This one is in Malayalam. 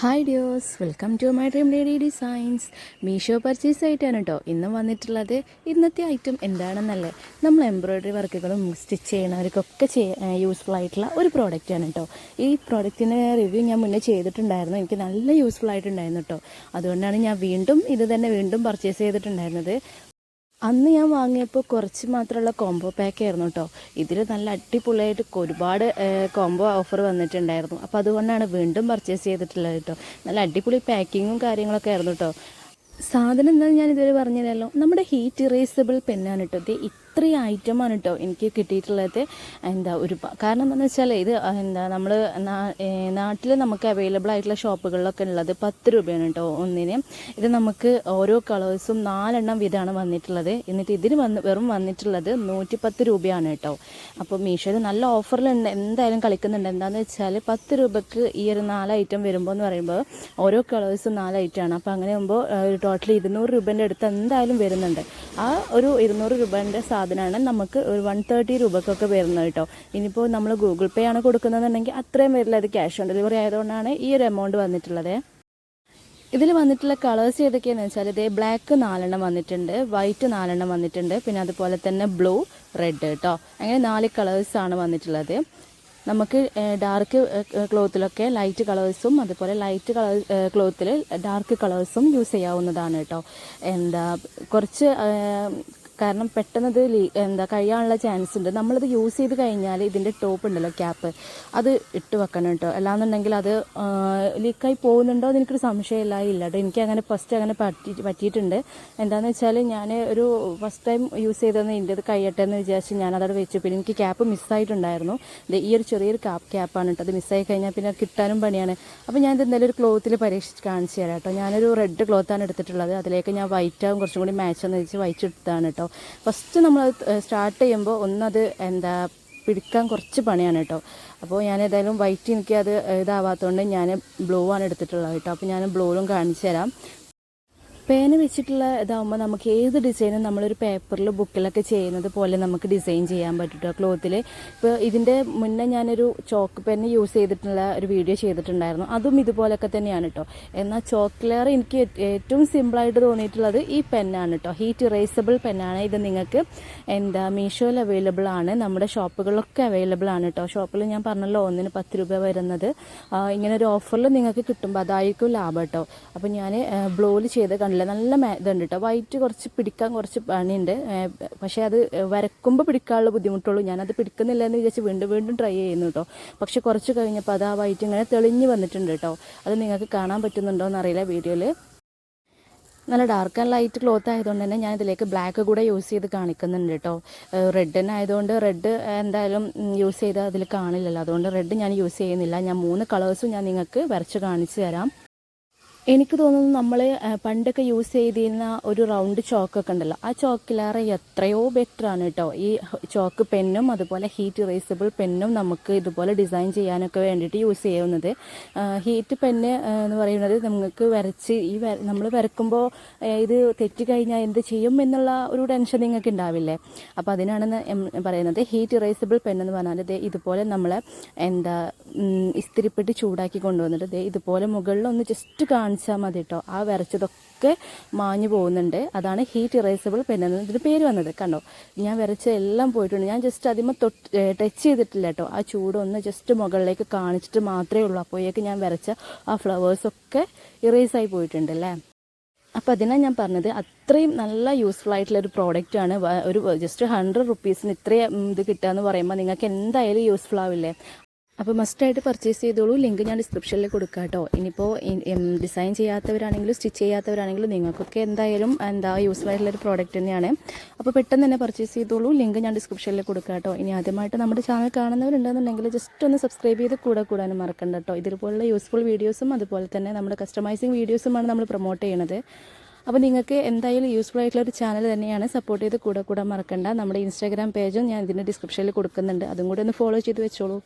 Hi dears welcome to my dream lady designs. Meesho purchase ആയിട്ടാണ് കേട്ടോ ഇന്ന് വന്നിട്ടുള്ളത് ഇന്നത്തെ ഐറ്റം എന്താണെന്നല്ലേ? നമ്മൾ എംബ്രോയ്ഡറി വർക്കുകളും സ്റ്റിച്ച് ചെയ്യണവർക്കൊക്കെ ചെയ് യൂസ്ഫുൾ ആയിട്ടുള്ള ഒരു പ്രോഡക്റ്റാണ് കേട്ടോ ഈ പ്രോഡക്റ്റിന്റെ റിവ്യൂ ഞാൻ മുന്നേ ചെയ്തിട്ടുണ്ടായിരുന്നു. എനിക്ക് നല്ല യൂസ്ഫുൾ ആയിട്ടുണ്ടായിരുന്നു കേട്ടോ അതുകൊണ്ടാണ് ഞാൻ വീണ്ടും ഇത് തന്നെ വീണ്ടും പർച്ചേസ് ചെയ്തിട്ടുണ്ടായിരുന്നത്. അന്ന് ഞാൻ വാങ്ങിയപ്പോൾ കുറച്ച് മാത്രമുള്ള കോംബോ പാക്ക് ആയിരുന്നു കേട്ടോ ഇതിൽ നല്ല അടിപൊളിയായിട്ട് ഒരുപാട് കോംബോ ഓഫർ വന്നിട്ടുണ്ടായിരുന്നു. അപ്പോൾ അതുകൊണ്ടാണ് വീണ്ടും പർച്ചേസ് ചെയ്തിട്ടുള്ളത് കേട്ടോ നല്ല അടിപൊളി പാക്കിങ്ങും കാര്യങ്ങളൊക്കെ ആയിരുന്നു കേട്ടോ സാധനം എന്താണെന്ന് ഞാൻ ഇതുവരെ പറഞ്ഞില്ലല്ലോ. നമ്മുടെ ഹീറ്റ് ഇറേസബിൾ പെന്നാണ് കേട്ടോ ഇത് ഇത്രയും ഐറ്റമാണ് കേട്ടോ എനിക്ക് കിട്ടിയിട്ടുള്ളത്. എന്താ ഒരു കാരണം എന്താണെന്ന് വെച്ചാൽ ഇത് എന്താ നമ്മൾ നാട്ടിൽ നമുക്ക് അവൈലബിൾ ആയിട്ടുള്ള ഷോപ്പുകളിലൊക്കെ ഉള്ളത് പത്ത് രൂപയാണ് കേട്ടോ ഒന്നിന്. ഇത് നമുക്ക് ഓരോ കളേഴ്സും നാലെണ്ണം വീതമാണ് വന്നിട്ടുള്ളത്. എന്നിട്ട് ഇതിന് വന്ന് വെറും വന്നിട്ടുള്ളത് നൂറ്റിപ്പത്ത് രൂപയാണ് കേട്ടോ അപ്പോൾ മീഷോയിൽ നല്ല ഓഫറിലുണ്ട്. എന്തായാലും കളിക്കുന്നുണ്ട്. എന്താണെന്ന് വെച്ചാൽ പത്ത് രൂപയ്ക്ക് ഈ ഒരു നാല് ഐറ്റം വരുമ്പോൾ എന്ന് പറയുമ്പോൾ ഓരോ കളേഴ്സും നാല് ഐറ്റമാണ് അപ്പോൾ അങ്ങനെ ആകുമ്പോൾ ടോട്ടൽ ഇരുന്നൂറ് രൂപേന്റെ അടുത്ത് എന്തായാലും വരുന്നുണ്ട്. ആ ഒരു ഇരുന്നൂറ് രൂപേന്റെ സാധനമാണ് നമുക്ക് ഒരു വൺ തേർട്ടി രൂപക്കൊക്കെ വരുന്നത് കേട്ടോ. ഇനിയിപ്പോൾ നമ്മൾ ഗൂഗിൾ പേ ആണ് കൊടുക്കുന്നതെന്നുണ്ടെങ്കിൽ അത്രയും വരില്ല അത് ക്യാഷ് ഓൺ ഡെലിവറി ആയതുകൊണ്ടാണ് ഈ ഒരു എമൗണ്ട് വന്നിട്ടുള്ളത്. ഇതിൽ വന്നിട്ടുള്ള കളേഴ്സ് ഏതൊക്കെയാണെന്ന് വെച്ചാൽ ഇതേ ബ്ലാക്ക് നാലെണ്ണം വന്നിട്ടുണ്ട് വൈറ്റ് നാലെണ്ണം വന്നിട്ടുണ്ട് പിന്നെ അതുപോലെ തന്നെ ബ്ലൂ റെഡ് കേട്ടോ അങ്ങനെ നാല് കളേഴ്സാണ് വന്നിട്ടുള്ളത്. നമുക്ക് ഡാർക്ക് ക്ലോത്തിലൊക്കെ ലൈറ്റ് കളേഴ്സും അതുപോലെ ലൈറ്റ് കളർ ക്ലോത്തിൽ ഡാർക്ക് കളേഴ്സും യൂസ് ചെയ്യാവുന്നതാണ് കേട്ടോ. എന്താ കുറച്ച് കാരണം പെട്ടെന്ന് ഇത് എന്താ കഴിയാനുള്ള ചാൻസ് ഉണ്ട്. നമ്മളത് യൂസ് ചെയ്ത് കഴിഞ്ഞാൽ ഇതിന്റെ ടോപ്പ് ഉണ്ടല്ലോ ക്യാപ്പ് അത് ഇട്ട് വെക്കണം കേട്ടോ അല്ലാന്നുണ്ടെങ്കിൽ അത് ലീക്കായി പോകുന്നുണ്ടോ എന്ന് എനിക്കൊരു സംശയമില്ല ഇല്ല കേട്ടോ എനിക്ക് അങ്ങനെ ഫസ്റ്റ് അങ്ങനെ പറ്റി പറ്റിയിട്ടുണ്ട്. എന്താണെന്ന് വെച്ചാൽ ഞാൻ ഒരു ഫസ്റ്റ് ടൈം യൂസ് ചെയ്തതെന്ന് എന്റെ അത് കഴിയട്ടെ എന്ന് വിചാരിച്ച് ഞാൻ വെച്ചു. പിന്നെ എനിക്ക് ക്യാപ്പ് മിസ്സായിട്ടുണ്ടായിരുന്നു ഈ ഒരു ചെറിയൊരു ക്യാപ്പ് ക്യാപ്പാണ് കേട്ടോ അത് മിസ്സായി കഴിഞ്ഞാൽ പിന്നെ കിട്ടാനും പണിയാണ്. അപ്പോൾ ഞാൻ ഇത് എന്തായാലും ഒരു ക്ലോത്തിൽ പരീക്ഷിച്ച് കാണിച്ചു തരാം കേട്ടോ ഞാനൊരു റെഡ് ക്ലോത്താണ് എടുത്തിട്ടുള്ളത്. അതിലേക്ക് ഞാൻ വൈറ്റ് ആവും കുറച്ചും കൂടി മാച്ച് എന്ന് വെച്ച് വൈറ്റ് എടുത്താണ് കേട്ടോ ഫസ്റ്റ് നമ്മൾ സ്റ്റാർട്ട് ചെയ്യുമ്പോൾ ഒന്നത് എന്താ പിടിക്കാൻ കുറച്ച് പണിയാണ് കേട്ടോ. അപ്പോൾ ഞാൻ ഏതായാലും വൈറ്റ് എനിക്ക് അത് ഇതാവാത്തതുകൊണ്ട് ഞാൻ ബ്ലൂ ആണ് എടുത്തിട്ടുള്ളത് കേട്ടോ. അപ്പോൾ ഞാൻ ബ്ലൂവും കാണിച്ചു തരാം. പേന വെച്ചിട്ടുള്ള ഇതാകുമ്പോൾ നമുക്ക് ഏത് ഡിസൈനും നമ്മളൊരു പേപ്പറിൽ ബുക്കിലൊക്കെ ചെയ്യുന്നത് പോലെ നമുക്ക് ഡിസൈൻ ചെയ്യാൻ പറ്റും ക്ലോത്തിൽ ഇപ്പോൾ ഇതിന്റെ മുന്നേ ഞാനൊരു ചോക്ക് പെൻ യൂസ് ചെയ്തിട്ടുള്ള ഒരു വീഡിയോ ചെയ്തിട്ടുണ്ടായിരുന്നു. അതും ഇതുപോലൊക്കെ തന്നെയാണ് കേട്ടോ എന്നാൽ ചോക്ക് ലെയർ എനിക്ക് ഏറ്റവും സിമ്പിളായിട്ട് തോന്നിയിട്ടുള്ളത് ഈ പെന്നാണ് കേട്ടോ ഹീറ്റ് ഇറേസബിൾ പെന്നാണ് ഇത് നിങ്ങൾക്ക് എന്താ മീഷോയിൽ അവൈലബിൾ ആണ്. നമ്മുടെ ഷോപ്പുകളിലൊക്കെ അവൈലബിൾ ആണ് കേട്ടോ ഷോപ്പിൽ ഞാൻ പറഞ്ഞല്ലോ ഒന്നിന് പത്ത് രൂപ വരുന്നത്. ഇങ്ങനെ ഒരു ഓഫറിൽ നിങ്ങൾക്ക് കിട്ടുമ്പോൾ അതായിരിക്കും ലാഭം കേട്ടോ അപ്പോൾ ഞാൻ ബ്ലോയിൽ ചെയ്ത് കണ്ടില്ല. നല്ല മേ ഇതുണ്ട് കേട്ടോ വൈറ്റ് കുറച്ച് പിടിക്കാൻ കുറച്ച് പണിയുണ്ട്. പക്ഷേ അത് വരക്കുമ്പോൾ പിടിക്കാനുള്ള ബുദ്ധിമുട്ടുള്ളൂ. ഞാനത് പിടിക്കുന്നില്ല എന്ന് വിചാരിച്ച് വീണ്ടും വീണ്ടും ട്രൈ ചെയ്യുന്നു കേട്ടോ പക്ഷേ കുറച്ച് കഴിഞ്ഞപ്പോൾ അത് ആ വൈറ്റ് ഇങ്ങനെ തെളിഞ്ഞ് വന്നിട്ടുണ്ട് കേട്ടോ അത് നിങ്ങൾക്ക് കാണാൻ പറ്റുന്നുണ്ടോ എന്നറിയില്ല വീഡിയോയിൽ നല്ല ഡാർക്ക് ആൻഡ് ലൈറ്റ് ക്ലോത്ത് ആയതുകൊണ്ട് തന്നെ ഞാൻ ഇതിലേക്ക് ബ്ലാക്ക് കൂടെ യൂസ് ചെയ്ത് കാണിക്കുന്നുണ്ട് കേട്ടോ റെഡ് തന്നെ ആയതുകൊണ്ട് റെഡ് എന്തായാലും യൂസ് ചെയ്ത് അതിൽ കാണില്ലല്ലോ. അതുകൊണ്ട് റെഡ് ഞാൻ യൂസ് ചെയ്യുന്നില്ല. ഞാൻ മൂന്ന് കളേഴ്സും ഞാൻ നിങ്ങൾക്ക് വരച്ച് കാണിച്ചു തരാം. എനിക്ക് തോന്നുന്നു നമ്മൾ പണ്ടൊക്കെ യൂസ് ചെയ്തിരുന്ന ഒരു റൗണ്ട് ചോക്കൊക്കെ ഉണ്ടല്ലോ. ആ ചോക്കിലേറെ എത്രയോ ബെറ്റർ ആണ് കേട്ടോ ഈ ചോക്ക് പെന്നും അതുപോലെ ഹീറ്റ് ഇറേസബിൾ പെന്നും നമുക്ക് ഇതുപോലെ ഡിസൈൻ ചെയ്യാനൊക്കെ വേണ്ടിയിട്ട് യൂസ് ചെയ്യുന്നത്. ഹീറ്റ് പെന്ന് എന്ന് പറയുന്നത് നമുക്ക് വരച്ച് ഈ നമ്മൾ വരക്കുമ്പോൾ ഇത് തെറ്റിക്കഴിഞ്ഞാൽ എന്ത് ചെയ്യും എന്നുള്ള ഒരു ടെൻഷൻ നിങ്ങൾക്ക് ഉണ്ടാവില്ലേ അപ്പോൾ അതിനാണ് പറയുന്നത് ഹീറ്റ് ഇറേസബിൾ പെന്നെന്ന് പറഞ്ഞാൽ ദേ ഇതുപോലെ നമ്മൾ എന്താ ഇസ്തിരിപ്പെട്ട് ചൂടാക്കി കൊണ്ടുവന്നിട്ട് ഇതുപോലെ മുകളിലൊന്ന് ജസ്റ്റ് കാണിച്ചാൽ മതി കേട്ടോ ആ വരച്ചതൊക്കെ മാഞ്ഞു പോകുന്നുണ്ട്. അതാണ് ഹീറ്റ് ഇറേസബിൾ പെൻ എന്ന് ഇതിന് പേര് വന്നത്. കണ്ടോ? ഞാൻ വരച്ച എല്ലാം പോയിട്ടുണ്ട്. ഞാൻ ജസ്റ്റ് അതിമ തൊട്ട് ടച്ച് ചെയ്തിട്ടില്ല കേട്ടോ ആ ചൂടൊന്ന് ജസ്റ്റ് മുകളിലേക്ക് കാണിച്ചിട്ട് മാത്രമേ ഉള്ളൂ. അപ്പോഴേക്ക് ഞാൻ വരച്ച ആ ഫ്ലവേഴ്സൊക്കെ ഇറേസായി പോയിട്ടുണ്ട് അല്ലേ അപ്പോൾ അതിനാണ് ഞാൻ പറഞ്ഞത് അത്രയും നല്ല യൂസ്ഫുൾ ആയിട്ടുള്ള ഒരു പ്രോഡക്റ്റാണ് ഒരു ജസ്റ്റ് ഹൺഡ്രഡ് റുപ്പീസിന് ഇത്രയും ഇത് കിട്ടുക എന്ന് പറയുമ്പോൾ നിങ്ങൾക്ക് എന്തായാലും യൂസ്ഫുൾ ആവില്ലേ? അപ്പോൾ മസ്റ്റായിട്ട് പർച്ചേസ് ചെയ്തോളൂ. ലിങ്ക് ഞാൻ ഡിസ്ക്രിപ്ഷനിൽ കൊടുക്കാം കേട്ടോ ഇനിയിപ്പോൾ ഡിസൈൻ ചെയ്യാത്തവരാണെങ്കിലും സ്റ്റിച്ച് ചെയ്യാത്തവരാണെങ്കിലും നിങ്ങൾക്കൊക്കെ എന്തായാലും എന്താ യൂസ്ഫുൾ ആയിട്ടുള്ള ഒരു പ്രോഡക്റ്റ് തന്നെയാണ്. അപ്പോൾ പെട്ടെന്ന് തന്നെ പർച്ചേസ് ചെയ്തോളൂ. ലിങ്ക് ഞാൻ ഡിസ്ക്രിപ്ഷനിൽ കൊടുക്കാം കേട്ടോ ഇനി ആദ്യമായിട്ട് നമ്മുടെ ചാനൽ കാണുന്നവരുണ്ടെന്നുണ്ടെങ്കിൽ ജസ്റ്റ് ഒന്ന് സബ്സ്ക്രൈബ് ചെയ്ത് കൂടെ കൂടാനും മറക്കണ്ട കേട്ടോ ഇതുപോലുള്ള യൂസ്ഫുൾ വീഡിയോസും അതുപോലെ തന്നെ നമ്മുടെ കസ്റ്റമൈസിങ് വീഡിയോസുമാണ് നമ്മൾ പ്രൊമോട്ട് ചെയ്യണത്. അപ്പോൾ നിങ്ങൾക്ക് എന്തായാലും യൂസ്ഫുൾ ആയിട്ടുള്ള ഒരു ചാനൽ തന്നെയാണ്. സപ്പോർട്ട് ചെയ്ത് കൂടെ കൂടെ മറക്കണ്ട. നമ്മുടെ ഇൻസ്റ്റാഗ്രാം പേജും ഞാൻ ഇതിന്റെ ഡിസ്ക്രിപ്ഷനിൽ കൊടുക്കുന്നുണ്ട്. അതും കൂടെ ഒന്ന് ഫോളോ ചെയ്ത് വെച്ചോളൂ.